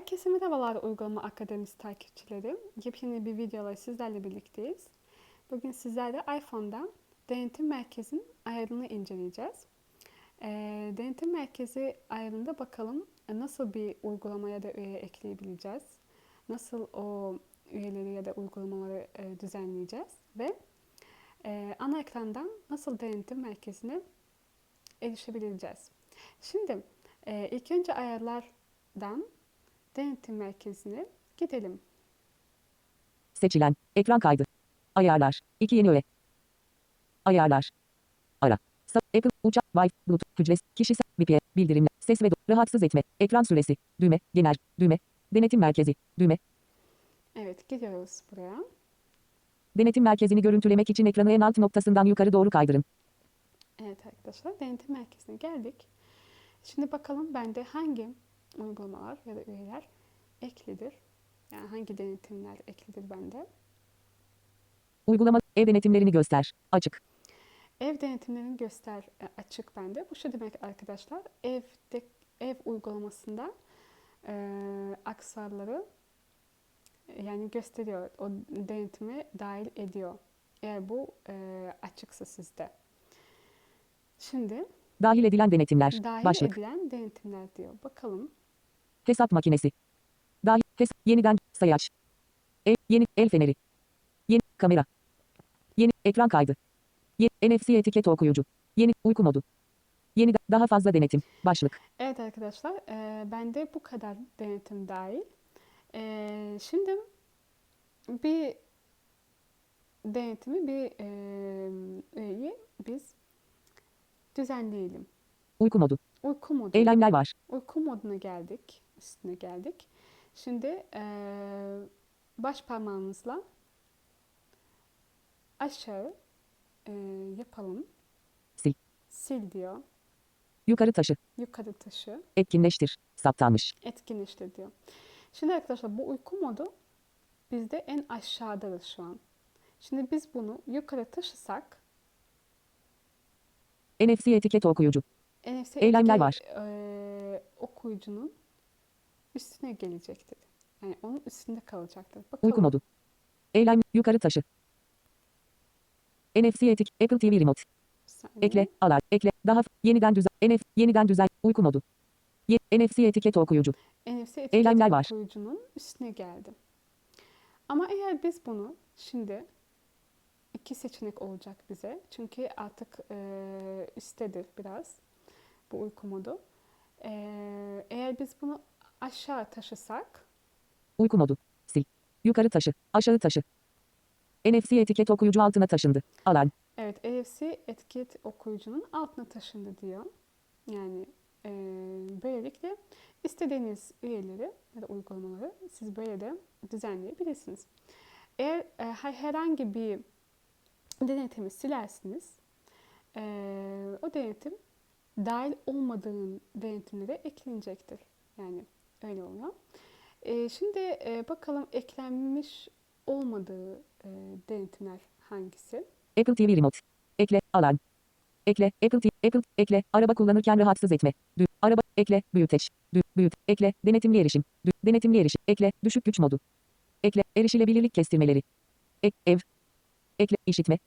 Herkese merhabalar Uygulama Akademisi takipçileri. Yepyeni bir videola sizlerle birlikteyiz. Bugün sizlerle iPhone'dan denetim merkezinin ayarını inceleyeceğiz. Ee, denetim merkezi ayarında bakalım nasıl bir uygulamaya da üye ekleyebileceğiz. Nasıl o üyeleri ya da uygulamaları e, düzenleyeceğiz ve e, ana ekrandan nasıl denetim merkezine erişebileceğiz. Şimdi e, ilk önce ayarlardan denetim merkezine gidelim. Seçilen. Ekran kaydı. Ayarlar. 2 yeni öğe. Ayarlar. Ara. Apple, uçak, Wi-Fi, Bluetooth, hücres, kişisel, VPN, bildirimler, ses ve rahatsız etme, ekran süresi, düğme, genel, düğme, denetim merkezi, düğme, Evet, gidiyoruz buraya. denetim merkezini görüntülemek için ekranı en alt noktasından yukarı doğru kaydırın. Evet arkadaşlar, denetim merkezine geldik. Şimdi bakalım bende hangi uygulamalar ya da üyeler eklidir. Yani hangi denetimler eklidir bende. Uygulama, ev denetimlerini göster. Açık. Ev denetimlerini göster e, açık bende. Bu şu demek arkadaşlar. Evde ev uygulamasında e, aksalları e, yani gösteriyor. O denetime dahil ediyor. Eğer bu e, açıksa sizde. Şimdi Dahil edilen denetimler. dahil Başlık. edilen denetimler diyor. Bakalım. Hesap makinesi. Hes yeniden. Sayaç. El, yeni. El feneri. Yeni. Kamera. Yeni. Ekran kaydı. Yeni. NFC etiket okuyucu. Yeni. Uyku modu. Yeni. Daha fazla denetim. Başlık. Evet arkadaşlar, e, bende bu kadar denetim dahil. E, şimdi bir denetimi, bir e, üyeyi biz düzenleyelim. Uyku modu. Uyku modu. Eylemler var. Uyku moduna geldik, üstüne geldik. Şimdi e, baş parmağımızla aşağı e, yapalım. Sil. Sil diyor. Yukarı taşı. Yukarı taşı. Etkinleştir. Saptanmış. etkinleştir diyor. Şimdi arkadaşlar bu uyku modu bizde en aşağıdadır şu an. Şimdi biz bunu yukarı taşısak NFC etiket okuyucu. NFC Eylemler etki, var. eee, okuyucunun üstüne gelecektir. Yani onun üstünde kalacaktır. Bakalım. Uyku modu. Eylem yukarı taşı. NFC etik Apple TV Remote. Saniye. Ekle, alar, ekle, daha yeniden düzen, NF, yeniden düzen, uyku modu. Ye, NFC etiket okuyucu. NFC etiketi Eylemler var. okuyucunun üstüne geldi. Ama eğer biz bunu şimdi iki seçenek olacak bize. Çünkü artık eee üsttedir biraz bu uyku modu. Eee, eğer biz bunu aşağı taşısak Uyku modu. Sil. Yukarı taşı, aşağı taşı. NFC etiket okuyucu altına taşındı. Alarm. evet NFC etiket okuyucunun altına taşındı diyor. Yani eee, böylelikle istediğiniz üyeleri ya da uygulamaları siz böyle de düzenleyebilirsiniz. Eğer e, her- herhangi bir denetimi silersiniz, e, o denetim dahil olmadığın denetimlere eklenecektir. Yani öyle oluyor. E, şimdi e, bakalım eklenmiş olmadığı e, denetimler hangisi? Apple TV Remote. Ekle, alarm. Ekle, Apple TV, Apple, ekle, araba kullanırken rahatsız etme. Dü, araba, ekle, büyüteç. Dü, büyüt, ekle, denetimli erişim. Dü, denetimli erişim, ekle, düşük güç modu. Ekle, erişilebilirlik kestirmeleri. Ek, ev. Ekle, işitme.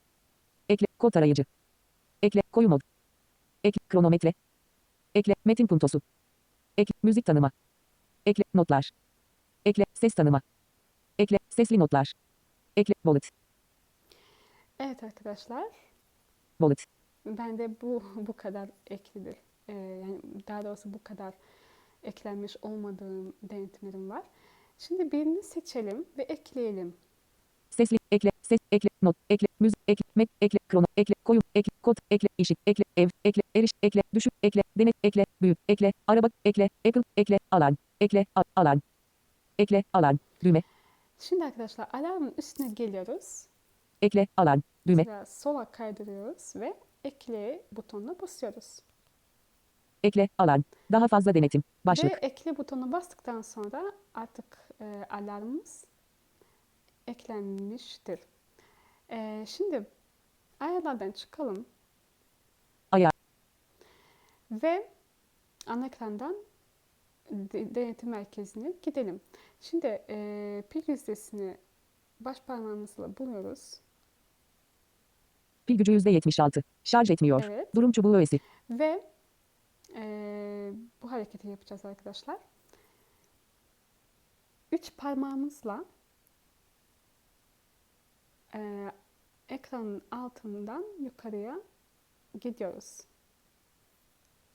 Ekle, kod tarayıcı. Ekle, koyu mod. Ekle, kronometre. Ekle, metin puntosu. Ekle, müzik tanıma. Ekle, notlar. Ekle, ses tanıma. Ekle, sesli notlar. Ekle, wallet. Evet arkadaşlar, Wallet. bende bu bu kadar eklidir. E, yani daha doğrusu bu kadar eklenmiş olmadığım denetimlerim var. Şimdi birini seçelim ve ekleyelim. Sesli, ekle, ses, ekle, not, ekle, müzik, ekle, met, ekle, krono, ekle, koyu, ekle, kod, ekle, işit, ekle, ev, ekle, eriş, ekle, düşük, ekle, denet, ekle, büyük, ekle, araba, ekle, Apple, ekle, alarm, ekle, a- alarm, ekle, alarm, düğme, Şimdi arkadaşlar alarmın üstüne geliyoruz. ekle, alarm, düğme, Biraz sola kaydırıyoruz ve ekle butonuna basıyoruz. ekle, alarm, daha fazla denetim, başlık, Ve ekle butonuna bastıktan sonra artık e, alarmımız eklenmiştir. E, şimdi ayarlardan çıkalım ayar, ve ana ekrandan de- denetim merkezine gidelim. Şimdi e, pil yüzdesini baş parmağımızla buluyoruz. Pil gücü %76. Şarj etmiyor. Evet. Durum çubuğu öğesi. Ve eee, bu hareketi yapacağız arkadaşlar. Üç parmağımızla eee, ekranın altından yukarıya gidiyoruz.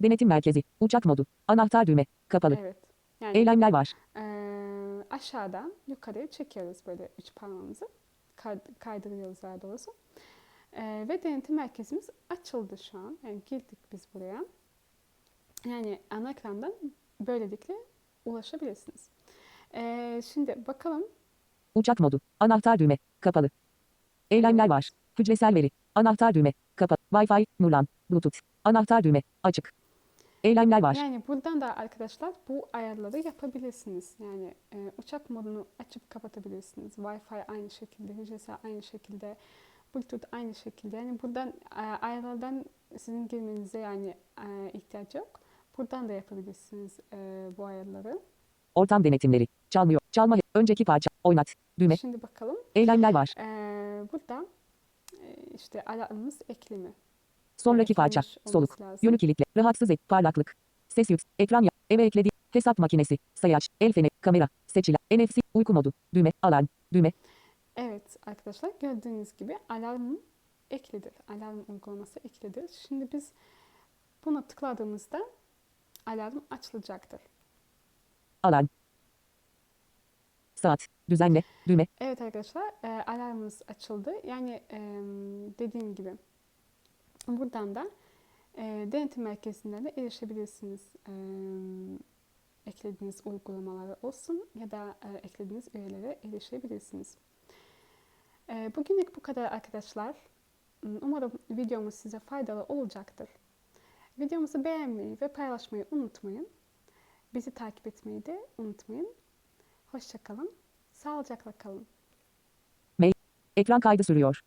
Denetim merkezi. Uçak modu. Anahtar düğme. Kapalı. Evet. Yani Eylemler var. eee, aşağıdan yukarıya çekiyoruz böyle üç parmağımızı. Kay- kaydırıyoruz daha doğrusu. Eee, ve denetim merkezimiz açıldı şu an. Yani girdik biz buraya. Yani ana ekrandan böylelikle ulaşabilirsiniz. Eee, şimdi bakalım. Uçak modu. Anahtar düğme. Kapalı. Eylemler var. Hücresel veri. Anahtar düğme. Kapalı. Wi-Fi. Nurlan. Bluetooth. Anahtar düğme. Açık. Eylemler var. Yani buradan da arkadaşlar bu ayarları yapabilirsiniz. Yani e, uçak modunu açıp kapatabilirsiniz. Wi-Fi aynı şekilde, hücresel aynı şekilde, Bluetooth aynı şekilde. Yani buradan e, ayarlardan sizin girmenize yani e, ihtiyaç yok. Buradan da yapabilirsiniz e, bu ayarları. Ortam denetimleri. Çalmıyor. Çalma. Önceki parça. Oynat. Düğme. Şimdi bakalım. Eylemler var. E, burada e, işte alarmımız eklemi. Sonraki parça. Soluk. lazım. Yönü kilitle. Rahatsız et. Parlaklık. Ses yük. Ekran ya. Eve ekledi. Hesap makinesi. Sayaç. El feneri. Kamera. Seçilen. NFC. Uyku modu. Düğme. Alarm. Düğme. Evet arkadaşlar gördüğünüz gibi alarm eklidir. Alarm uygulaması eklidir. Şimdi biz buna tıkladığımızda alarm açılacaktır. Alarm. Saat. Düzenle. Düğme. Evet arkadaşlar e, alarmımız açıldı. Yani e, dediğim gibi buradan da e, denetim merkezinden de erişebilirsiniz. E, eklediğiniz uygulamaları olsun ya da e, eklediğiniz üyelere erişebilirsiniz. E, bugünlük bu kadar arkadaşlar. Umarım videomuz size faydalı olacaktır. Videomuzu beğenmeyi ve paylaşmayı unutmayın. Bizi takip etmeyi de unutmayın. Hoşçakalın. Sağlıcakla kalın. Ekran kaydı sürüyor.